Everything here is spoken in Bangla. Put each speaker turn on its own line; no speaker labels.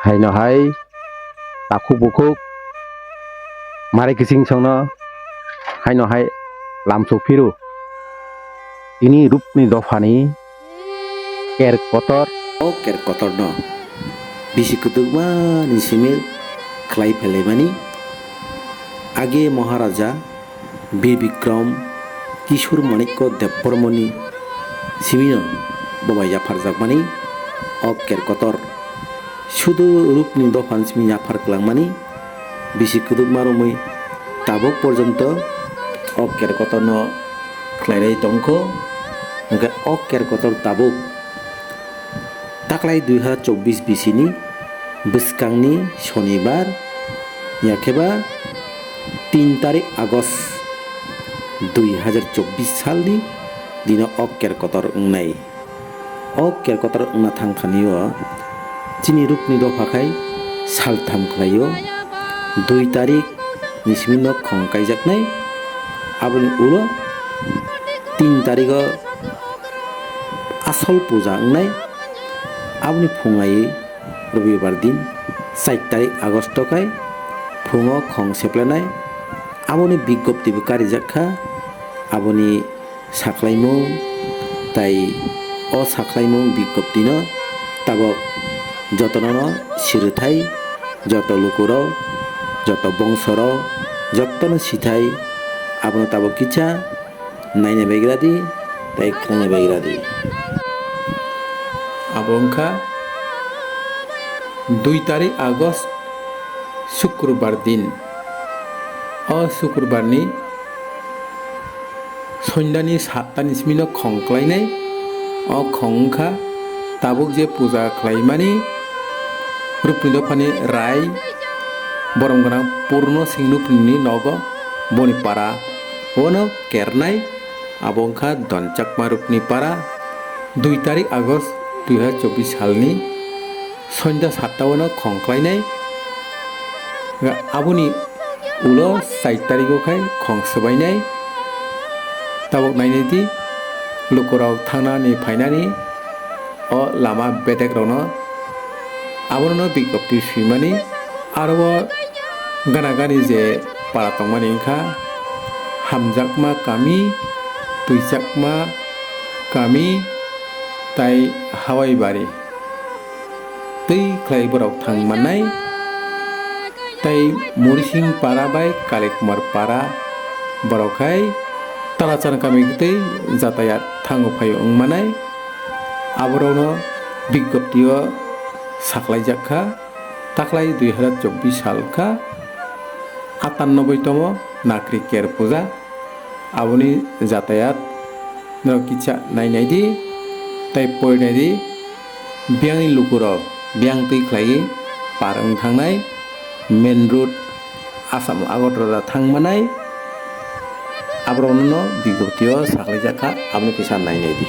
haino hai takuk bukuk mari kising songno haino hai lamso firu ini rupni dofani ker kotor ker kotor no bisi kutugma ni simil khlai phelaimani আগে মহারাজা বীর বিক্রম কিশোর মাণিক্য দেববর্মনি সিমিন বাবাই জাফার জাগমানি অকের কতর শুধু রূপনি দফান সিমি আফার মিয়া ফারকলাংমানি কুদুক মারমই, তাবক পর্যন্ত অকের কতন খ্লাইরাই টঙ্ক ওকে অকের কতর তাবক। তাকলাই দুই হাজার চব্বিশ বিশিনি, বিসকাংনি, শনিবার ইয়াকেবা তিন তারিখ আগস্ট দুই হাজার চব্বিশ সালনি দিন অকের কতর উংনাই। অকের কতর উংনা থাংখানিও स्नि दफाखाय सालथाम खालायो दुइ तारिख निसिमि न खंकायजाकनाय आबुं उलो তিন তারিখ আসল পূজা নাই আপনি ফুঙাই রবিবার দিন চার তারিখ আগস্টকায় ফুঙ খং সেপ্লেনায় আপনি বিজ্ঞপ্তি কারি যাক্ষা আপনি সাকলাইমু, তাই অসাকলাইমু বিজ্ঞপ্তি ন। ଯତ୍ନର ଶିରେ ଥାଇ ଯତ ଲୋକର ଯତ ବଂଶର আপন তাব কিছা ତାବ କିଛା দি তাই ତାଇ କାଇନେ দি আবংখা দুই তারিখ আগস্ট, শুক্রবার দিন। অ শুক্রবার শুক্রবারনি সন্ধ্যানি সাতটানি সিমিন খংক্লাইনাই অ খংখা তাবুক যে পূজা খাইমানী रुपनिदफानि राय बरम गोनां पूर्ण सिंनुपनि नग बनिपारा अनो केरनाय आबंखा दनचाकमा रुपनि पारा दुई तारिख আগস্ট दुई हाजार चब्बिस सालनि सन्ध्या सातटायावनो खंख्लायनाय आबुनि उल' चार तारिखआवखाय खंसोबायनाय ताबक नायनायदि लुकराव थांनानै फायनानै अ Lama बेदेग्रावनो abono bigokti swimani aro gana gani je para tongmani wngkha hamjakma kami tuijakma kami tai hawai bari tei khlai borok thangmanai tai murising para bai kalekumar para borokai তারাচান কামিতে যাতায়াত থাঙ্গফাই অংমানাই আবরণ বিজ্ঞপ্তিও সাকলাই সাকলাইজাক্ষা তাকলাই দুই হাজার চব্বিশ সালখা আটানব্বইতম নাকরি কেয়ার পূজা আপনি যাতায়াত কিচ্ছা নাই নাই দি তাই পরিণাই দি ব্যাংনি লুকুরক ব্যাং তুই খাই পারং থাংনাই, মেন রুট আসাম আগরতলা থাংমানাই আবার অন্য বিজ্ঞপ্তিও সাকলাইজাখা আপনি পয়সা নাই নাই দি